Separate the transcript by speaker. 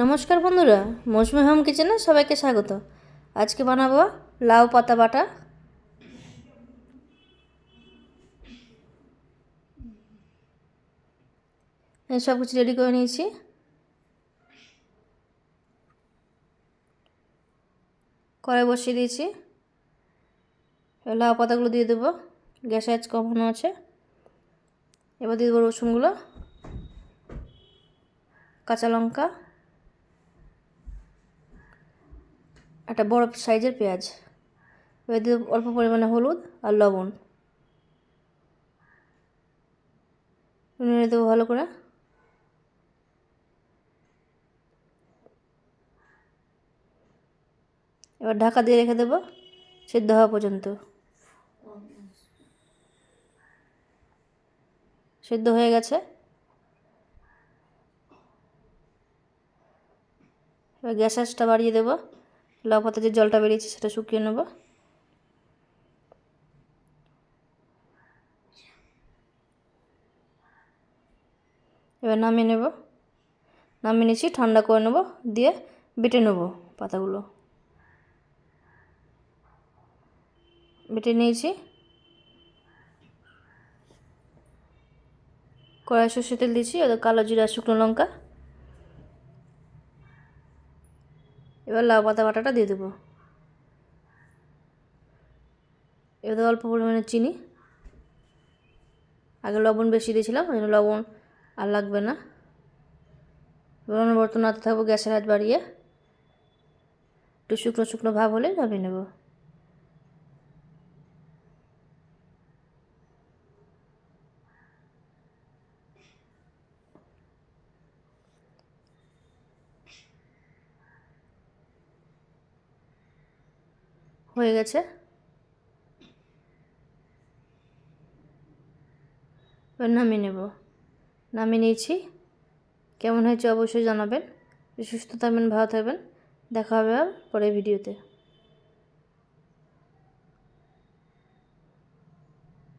Speaker 1: নমস্কার বন্ধুরা, মৌসুমি হোম কিচেনে সবাইকে স্বাগত। আজকে বানাবো লাউ পাতা বাটা। সব কিছু রেডি করে নিয়েছি। কড়াই বসিয়ে দিয়েছি। লাউ পাতাগুলো দিয়ে দেবো, গ্যাসে আজ কমানো আছে। এবার দিয়ে দেবো রসুনগুলো, কাঁচা লঙ্কা। একটা বড় সাইজের পেঁয়াজ। এবার দিয়ে অল্প পরিমাণে হলুদ আর লবণ। নেড়ে দেবো ভালো করে। এবার ঢাকা দিয়ে রেখে দেবো সিদ্ধ হওয়া পর্যন্ত। সিদ্ধ হয়ে গেছে। এবার গ্যাস আঁচটা বাড়িয়ে দেবো। লাউ পাতা যে জলটা বেরিয়েছে সেটা শুকিয়ে নেব। এবার নামিয়ে নেব। নামিয়ে নিয়েছি ঠান্ডা করে নেব, দিয়ে বেটে নেব পাতাগুলো। বেটে নিয়েছি। কড়াই সর্ষে তেল দিয়েছি ওদের কালো জিরা, শুকনো লঙ্কা এবার লাউ পাতা বাটাটা দিয়ে দেবো। এবার অল্প পরিমাণে চিনি। আগে লবণ বেশি দিয়েছিলাম, ওই জন্য লবণ আর লাগবে না। অনবরত নাড়তে থাকব গ্যাসের হাত বাড়িয়ে। একটু শুকনো শুকনো ভাব হলে নামিয়ে নেব। হয়ে গেছে। এবার নামিয়ে নেব। নামিয়ে নিয়েছি। কেমন হয়েছে অবশ্যই জানাবেন। সুস্থ থাকবেন, ভালো থাকবেন। দেখা হবে আর পরের ভিডিওতে।